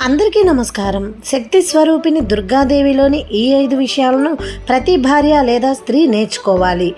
అందరికీ నమస్కారం. శక్తి స్వరూపిణి దుర్గాదేవిలోని ఈ ఐదు విషయాలను ప్రతి భార్య లేదా స్త్రీ నేర్చుకోవాలి.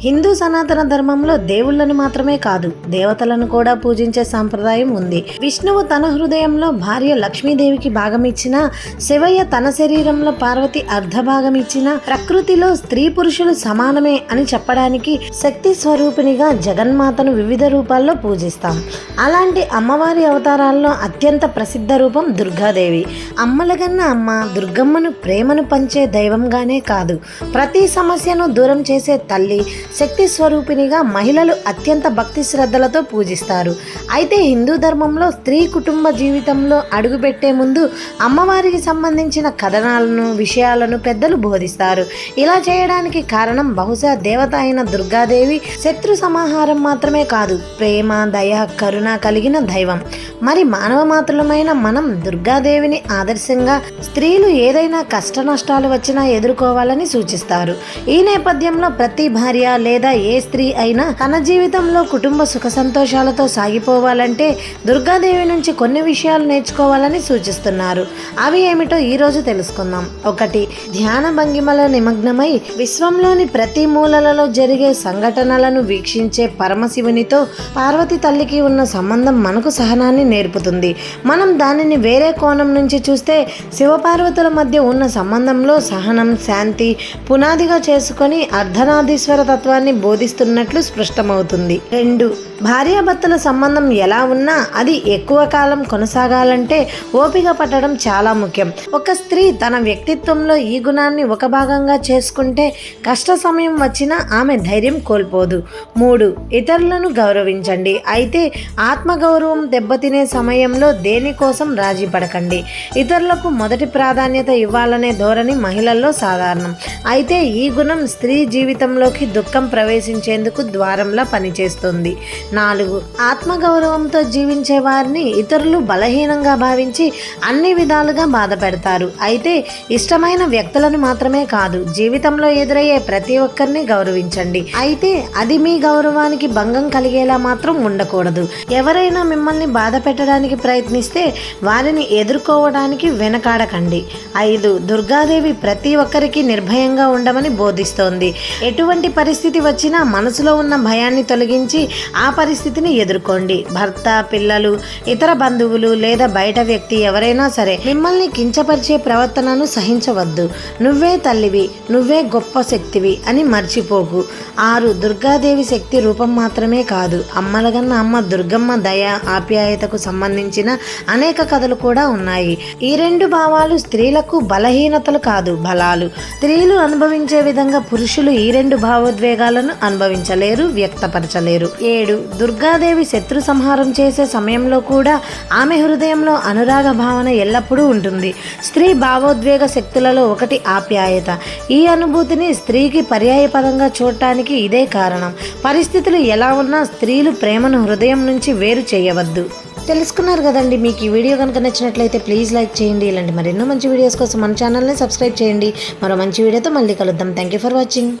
హిందూ సనాతన ధర్మంలో దేవుళ్ళను మాత్రమే కాదు దేవతలను కూడా పూజించే సాంప్రదాయం ఉంది. విష్ణువు తన హృదయంలో భార్య లక్ష్మీదేవికి భాగం ఇచ్చిన శివయ్య తన శరీరంలో పార్వతి అర్ధ భాగం ఇచ్చిన ప్రకృతిలో స్త్రీ పురుషులు సమానమే అని చెప్పడానికి శక్తి స్వరూపిణిగా జగన్మాతను వివిధ రూపాల్లో పూజిస్తాం. అలాంటి అమ్మవారి అవతారాల్లో అత్యంత ప్రసిద్ధ రూపం దుర్గాదేవి. అమ్మలగన్న అమ్మ దుర్గమ్మను ప్రేమను పంచే దైవంగానే కాదు ప్రతి సమస్యను దూరం చేసే తల్లి శక్తి స్వరూపిణిగా మహిళలు అత్యంత భక్తి శ్రద్ధలతో పూజిస్తారు. అయితే హిందూ ధర్మంలో స్త్రీ కుటుంబ జీవితంలో అడుగుపెట్టే ముందు అమ్మవారికి సంబంధించిన కథనాలను విషయాలను పెద్దలు బోధిస్తారు. ఇలా చేయడానికి కారణం బహుశా దేవత అయిన దుర్గాదేవి శత్రు సమాహారం మాత్రమే కాదు ప్రేమ దయ కరుణ కలిగిన దైవం. మరి మానవ మాతృలమైన మనం దుర్గాదేవిని ఆదర్శంగా స్త్రీలు ఏదైనా కష్ట నష్టాలు వచ్చినా ఎదుర్కోవాలని సూచిస్తారు. ఈ నేపథ్యంలో ప్రతి భార్య లేదా ఏ స్త్రీ అయినా తన జీవితంలో కుటుంబ సుఖ సంతోషాలతో సాగిపోవాలంటే దుర్గాదేవి నుంచి కొన్ని విషయాలు నేర్చుకోవాలని సూచిస్తున్నారు. అవి ఏమిటో ఈరోజు తెలుసుకుందాం. ఒకటి ధ్యాన భంగిమల నిమగ్నమై విశ్వంలోని ప్రతి మూలలలో జరిగే సంఘటనలను వీక్షించే పరమశివునితో పార్వతి తల్లికి ఉన్న సంబంధం మనకు సహనాన్ని నేర్పుతుంది. మనం దానిని వేరే కోణం నుంచి చూస్తే శివపార్వతుల మధ్య ఉన్న సంబంధంలో సహనం శాంతి పునాదిగా చేసుకొని అర్ధనాదీశ్వర తత్వాన్ని బోధిస్తున్నట్లు స్పష్టమవుతుంది. రెండు భార్యాభర్తల సంబంధం ఎలా ఉన్నా అది ఎక్కువ కాలం కొనసాగాలంటే ఓపిక పట్టడం చాలా ముఖ్యం. ఒక స్త్రీ తన వ్యక్తిత్వంలో ఈ గుణాన్ని ఒక భాగంగా చేసుకుంటే కష్ట సమయం వచ్చినా ఆమె ధైర్యం కోల్పోదు. మూడు ఇతరులను గౌరవించండి. అయితే ఆత్మగౌరవం దెబ్బతినే సమయంలో దేనికోసం రాజీ పడకండి. ఇతరులకు మొదటి ప్రాధాన్యత ఇవ్వాలనే ధోరణి మహిళల్లో సాధారణం. అయితే ఈ గుణం స్త్రీ జీవితంలోకి దుఃఖం ప్రవేశించేందుకు ద్వారంలా పనిచేస్తుంది. నాలుగు. ఆత్మగౌరవంతో జీవించే వారిని ఇతరులు బలహీనంగా భావించి అన్ని విధాలుగా బాధ పెడతారు. అయితే ఇష్టమైన వ్యక్తులను మాత్రమే కాదు జీవితంలో ఎదురయ్యే ప్రతి ఒక్కరిని గౌరవించండి. అయితే అది మీ గౌరవానికి భంగం కలిగేలా మాత్రం ఉండకూడదు. ఎవరైనా మిమ్మల్ని బాధ పెట్టడానికి ప్రయత్నిస్తే వారిని ఎదుర్కోవడానికి వెనకాడకండి. ఐదు. దుర్గాదేవి ప్రతి ఒక్కరికి నిర్భయంగా ఉండమని బోధిస్తోంది. ఎటువంటి పరిస్థితి వచ్చినా మనసులో ఉన్న భయాన్ని తొలగించి ఆ పరిస్థితిని ఎదుర్కోండి. భర్త పిల్లలు ఇతర బంధువులు లేదా బయట వ్యక్తి ఎవరైనా సరే మిమ్మల్ని కించపరిచే ప్రవర్తనను సహించవద్దు. నువ్వే తల్లివి నువ్వే గొప్ప శక్తివి అని మర్చిపోకు. ఆరు దుర్గాదేవి శక్తి రూపం మాత్రమే కాదు. అమ్మలగన్న అమ్మ దుర్గమ్మ దయ ఆప్యాయతకు సంబంధించిన అనేక కథలు కూడా ఉన్నాయి. ఈ రెండు భావాలు స్త్రీలకు బలహీనతలు కాదు బలాలు. స్త్రీలు అనుభవించే విధంగా పురుషులు ఈ రెండు భావోద్వేగాలను అనుభవించలేరు వ్యక్తపరచలేరు. ఏడు దుర్గాదేవి శత్రు సంహారం చేసే సమయంలో కూడా ఆమె హృదయంలో అనురాగ భావన ఎల్లప్పుడూ ఉంటుంది. స్త్రీ భావోద్వేగ శక్తులలో ఒకటి ఆప్యాయత. ఈ అనుభూతిని స్త్రీకి పర్యాయపదంగా చూడటానికి ఇదే కారణం. పరిస్థితులు ఎలా ఉన్నా స్త్రీలు ప్రేమను హృదయం నుంచి వేరు చేయవద్దు. తెలుసుకున్నారు కదండి మీకు ఈ వీడియో కనుక నచ్చినట్లయితే ప్లీజ్ లైక్ చేయండి. ఇలాంటి మరెన్నో మంచి వీడియోస్ కోసం మన ఛానల్ని సబ్స్క్రైబ్ చేయండి. మరో మంచి వీడియోతో మళ్ళీ కలుద్దాం. Thank you for watching